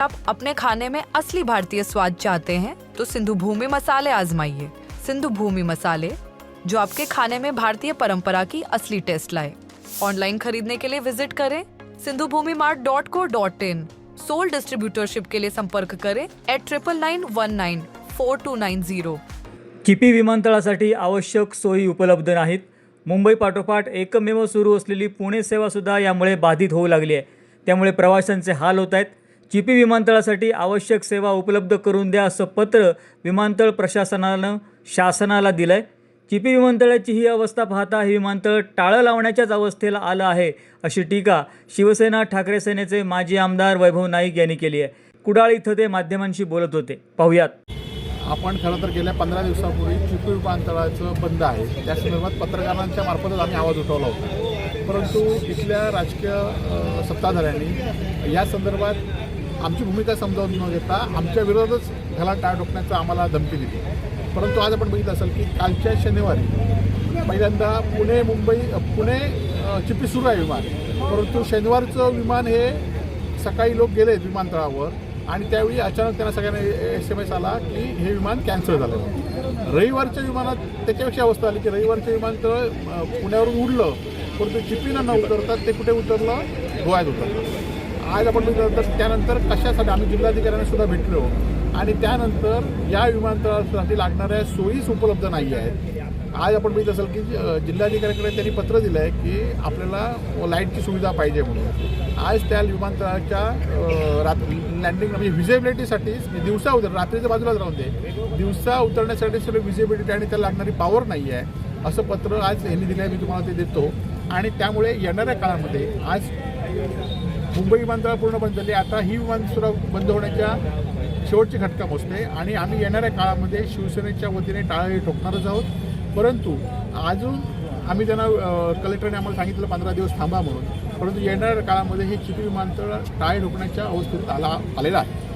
आप अपने खाने में असली भारतीय स्वाद चाहते हैं तो सिंधु भूमि मसाले आजमाइए। सिंधु भूमि मसाले जो आपके खाने में भारतीय परंपरा की असली टेस्ट लाए। ऑनलाइन खरीदने के लिए विजिट करें Sindhu Bhumi mart dot co dot in. Sole distributorship के लिए संपर्क करें at triple nine one nine four two nine zero किपी विमानतळासाठी आवश्यक सोयी उपलब्ध नाहीत. मुंबई पाठोपाठ एकमेव सुरू असलेली पुणे सेवासुद्धा यामुळे बाधित होऊ लागली आहे. त्यामुळे प्रवाशांचे हाल होत आहेत. चिपी विमानतळासाठी आवश्यक सेवा उपलब्ध करून द्या असं पत्र विमानतळ प्रशासनानं शासनाला दिलं आहे चिपी विमानतळाची ही अवस्था पाहता हे विमानतळ टाळं लावण्याच्याच अवस्थेला आलं आहे अशी टीका शिवसेना ठाकरे सेनेचे माजी आमदार वैभव नाईक यांनी केली आहे. कुडाळ इथं ते माध्यमांशी बोलत होते. पाहुयात. आपण खरं तर गेल्या पंधरा दिवसापूर्वी चिपी विमानतळाचं बंद आहे. त्या संदर्भात पत्रकारांच्या मार्फतच आम्ही आवाज उठवला होता. परंतु इथल्या राजकीय सत्ताधाऱ्यांनी या संदर्भात आमची भूमिका समजावून न घेता आमच्या विरोधातच ह्याला टाळ ठोकण्याचं आम्हाला धमकी दिली. परंतु आज आपण बघितलं असेल की कालच्या शनिवारी पहिल्यांदा पुणे मुंबई पुणे चिपी सुरू आहे विमान परंतु शनिवारचं विमान हे सकाळी लोक गेले विमानतळावर आणि त्यावेळी अचानक त्यांना सगळ्यांना एस एम एस आला की हे विमान कॅन्सल झालं. रविवारच्या विमानात त्याच्यापेक्षा अवस्था आली की रविवारचं विमानतळ पुण्यावरून उडलं परंतु चिपीनं न उतरतात ते कुठे उतरलं? गोव्यात उतरलं. आज आपण बघितलं तर त्यानंतर कशासाठी आम्ही जिल्हाधिकाऱ्यांना सुद्धा भेटलो. आणि त्यानंतर या विमानतळासाठी लागणाऱ्या सोयीच उपलब्ध नाही आहेत. आज आपण बघित असेल की जिल्हाधिकाऱ्यांकडे जिल्हाधिकाऱ्याकडे त्यांनी पत्र दिलं आहे की आपल्याला लाईटची सुविधा पाहिजे म्हणून. आज त्या विमानतळाच्या रात्री रात लँडिंग म्हणजे व्हिजिबिलिटीसाठी म्हणजे दिवसा उतर रात्रीच्या बाजूलाच राहून दे. दिवसा उतरण्यासाठी सगळं व्हिजिबिलिटी आणि त्याला लागणारी पॉवर नाही आहे असं पत्र आज यांनी दिलं आहे मी तुम्हाला ते देतो. आणि त्यामुळे येणाऱ्या काळामध्ये आज मुंबई विमानतळ पूर्ण बंद झाली. आता ही विमानसेवा बंद होण्याच्या शेवटची घटका मोजते. आणि आम्ही येणाऱ्या काळामध्ये शिवसेनेच्या वतीने टाळे ठोकणारच आहोत. परंतु अजून आम्ही त्यांना कलेक्टरने आम्हाला सांगितलं पंधरा दिवस थांबा म्हणून. परंतु येणाऱ्या काळामध्ये हे चिपी विमानतळ टाळे ठोकण्याच्या अवस्थेत आला आलेलं आहे.